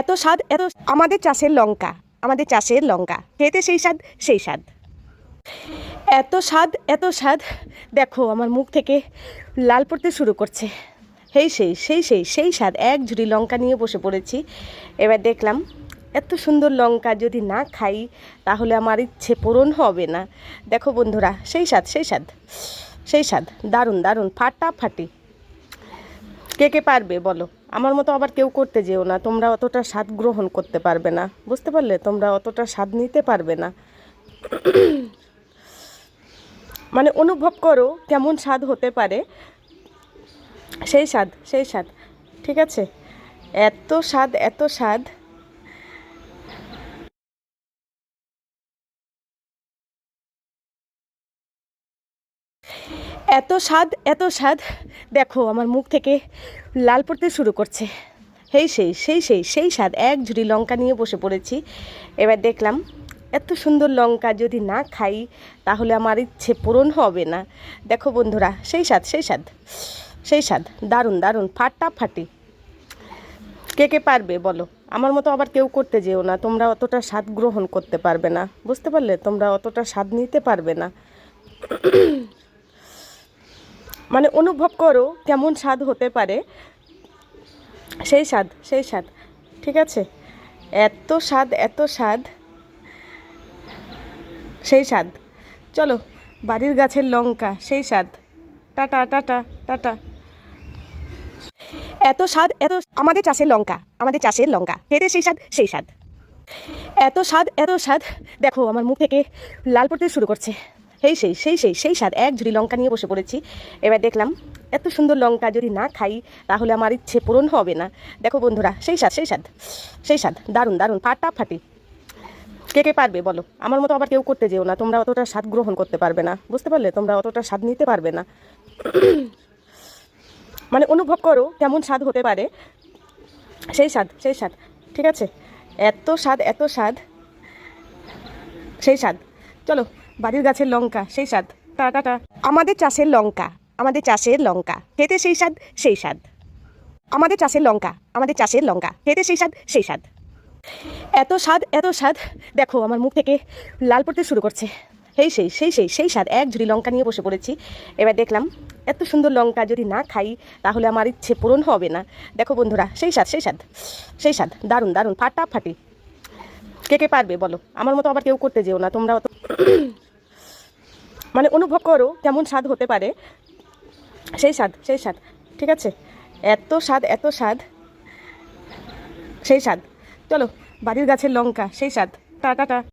এত স্বাদ, এত আমাদের চাষের লঙ্কা, আমাদের চাষের লঙ্কা। খেতে সেই স্বাদ সেই স্বাদ। এত স্বাদ এত স্বাদ। দেখো, আমার মুখ থেকে লাল পড়তে শুরু করছে। সেই সেই সেই সেই সেই স্বাদ। এক ঝুড়ি লঙ্কা নিয়ে বসে পড়েছি। এবার দেখলাম, এত সুন্দর লঙ্কা যদি না খাই, তাহলে আমার ইচ্ছে পূরণ হবে না। দেখো বন্ধুরা, সেই স্বাদ সেই স্বাদ সেই স্বাদ। দারুণ দারুণ, ফাটাফাটি। কে কে পারবে বলো? আমার মতো আবার কেউ করতে যেও না। তোমরা অতটা স্বাদ গ্রহণ করতে পারবে না। বুঝতে পারলে? তোমরা অতটা স্বাদ নিতে পারবে না। মানে অনুভব করো কেমন স্বাদ হতে পারে। সেই স্বাদ সেই স্বাদ। ঠিক আছে? এত স্বাদ এত স্বাদ। এত স্বাদ এত স্বাদ। দেখো, আমার মুখ থেকে লাল পড়তে শুরু করছে। সেই সেই সেই সেই সেই স্বাদ। এক ঝুড়ি লঙ্কা নিয়ে বসে পড়েছি। এবার দেখলাম, এত সুন্দর লঙ্কা যদি না খাই, তাহলে আমার ইচ্ছে পূরণ হবে না। দেখো বন্ধুরা, সেই স্বাদ সেই স্বাদ সেই স্বাদ। দারুণ দারুণ ফাটা ফাটি কে কে পারবে বলো? আমার মতো আবার কেউ করতে যেও না। তোমরা অতটা স্বাদ গ্রহণ করতে পারবে না। বুঝতে পারলে? তোমরা অতটা স্বাদ নিতে পারবে না। মানে অনুভব করো কেমন স্বাদ হতে পারে। সেই স্বাদ সেই স্বাদ, ঠিক আছে? এত স্বাদ এত স্বাদ। সেই স্বাদ। চলো, বাড়ির গাছের লঙ্কা, সেই স্বাদ। টাটা টাটা টাটা। এত স্বাদ, এত আমাদের চাষের লঙ্কা, আমাদের চাষের লঙ্কা। খেতে সেই স্বাদ সেই স্বাদ। এত স্বাদ এত স্বাদ। দেখো, আমার মুখ থেকে লাল পড়তে শুরু করছে। সেই সেই সেই সেই সেই স্বাদ। এক ঝুড়ি লঙ্কা নিয়ে বসে পড়েছি। এবার দেখলাম, এত সুন্দর লঙ্কা যদি না খাই, তাহলে আমার ইচ্ছে পূরণ হবে না। দেখো বন্ধুরা, সেই স্বাদ সেই স্বাদ সেই স্বাদ। দারুণ দারুণ ফাটা ফাটি কে কে পারবে বলো? আমার মতো আবার কেউ করতে যেও না। তোমরা অতটা স্বাদ গ্রহণ করতে পারবে না। বুঝতে পারলে? তোমরা অতটা স্বাদ নিতে পারবে না। মানে অনুভব করো, কেমন স্বাদ হতে পারে। সেই স্বাদ সেই স্বাদ, ঠিক আছে? এত স্বাদ এত স্বাদ। সেই স্বাদ। চলো বাড়ির গাছের লঙ্কা, সেই স্বাদ। টা আমাদের চাষের লঙ্কা, আমাদের চাষের লঙ্কা, খেতে সেই স্বাদ সেই স্বাদ। আমাদের চাষের লঙ্কা, আমাদের চাষের লঙ্কা, খেতে সেই স্বাদ সেই স্বাদ। এত স্বাদ এত স্বাদ। দেখো, আমার মুখ থেকে লাল পড়তে শুরু করছে। সেই সেই সেই সেই সেই স্বাদ। এক ঝুড়ি লঙ্কা নিয়ে বসে পড়েছি। এবার দেখলাম, এত সুন্দর লঙ্কা যদি না খাই, তাহলে আমার ইচ্ছে পূরণ হবে না। দেখো বন্ধুরা, সেই স্বাদ সেই স্বাদ সেই স্বাদ। দারুণ দারুণ, ফাটাফাটি। কে কে পারবে বলো? আমার মতো আবার কেউ করতে যেও না। তোমরা অত মানে অনুভব করো কেমন স্বাদ হতে পারে। সেই স্বাদ সেই স্বাদ, ঠিক আছে? এত স্বাদ এত স্বাদ। সেই স্বাদ। চলো, বাড়ির গাছের লঙ্কা, সেই স্বাদ। টা টা টা